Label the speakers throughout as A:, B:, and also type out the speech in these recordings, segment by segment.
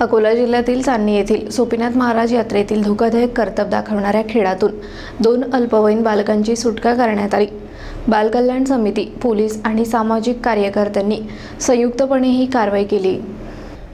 A: अकोला जिल्ह्यातील चांदणी येथील सोपीनाथ महाराज यात्रेतील धोकादायक कर्तव्य दाखवणाऱ्या खेळातून दोन अल्पवयीन बालकांची सुटका करण्यात आली. बालकल्याण समिती पोलीस आणि सामाजिक कार्यकर्त्यांनी संयुक्तपणे ही कारवाई केली.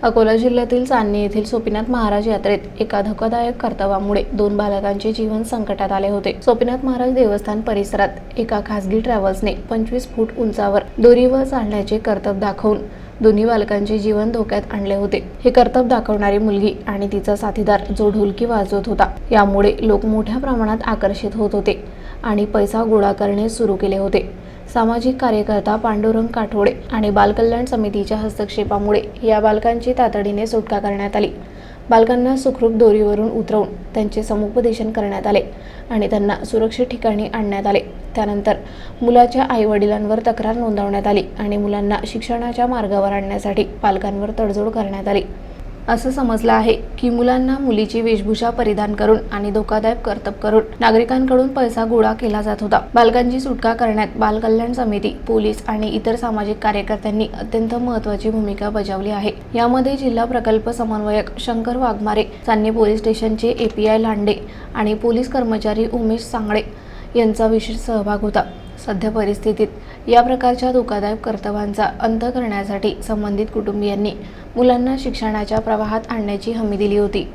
A: अकोला जिल्ह्यातील चांदणी येथील सोपीनाथ महाराज यात्रेत एका धोकादायक कर्तव्यामुळे दोन बालकांचे जीवन संकटात आले होते. सोपीनाथ महाराज देवस्थान परिसरात एका खासगी ट्रॅव्हल्सने पंचवीस फूट उंचावर दोरीवर चालण्याचे कर्तव्य दाखवून दोन्ही बालकांचे जीवन धोक्यात आणले होते. हे कर्तव्य दाखवणारी मुलगी आणि तिचा साथीदार जो ढोलकी वाजवत होता यामुळे लोक मोठ्या प्रमाणात आकर्षित होत होते आणि पैसा गोळा करणे सुरू केले होते. सामाजिक कार्यकर्ता पांडुरंग काठोडे आणि बालकल्याण समितीच्या हस्तक्षेपामुळे या बालकांची तातडीने सुटका करण्यात आली. बालकांना सुखरूप दोरीवरून उतरवून त्यांचे समुपदेशन करण्यात आले आणि त्यांना सुरक्षित ठिकाणी आणण्यात आले. त्यानंतर मुलाच्या आईवडिलांवर तक्रार नोंदवण्यात आली आणि मुलांना शिक्षणाच्या मार्गावर आणण्यासाठी पालकांवर तडजोड करण्यात आली. असं समजलं आहे की मुलांना मुलीची वेशभूषा परिधान करून आणि धोकादायक कर्तब करून नागरिकांकडून पैसा गोळा केला जात होता. बालकांची सुटका करण्यात बालकल्याण समिती पोलीस आणि इतर सामाजिक कार्यकर्त्यांनी अत्यंत महत्त्वाची भूमिका बजावली आहे. यामध्ये जिल्हा प्रकल्प समन्वयक शंकर वाघमारे चांदणी पोलीस स्टेशनचे एपीआय लांडे आणि पोलीस कर्मचारी उमेश सांगळे यांचा विशेष सहभाग होता. सध्या परिस्थितीत या प्रकारच्या धोकादायक कर्तव्यांचा अंत करण्यासाठी संबंधित कुटुंबियांनी मुलांना शिक्षणाच्या प्रवाहात आणण्याची हमी दिली होती.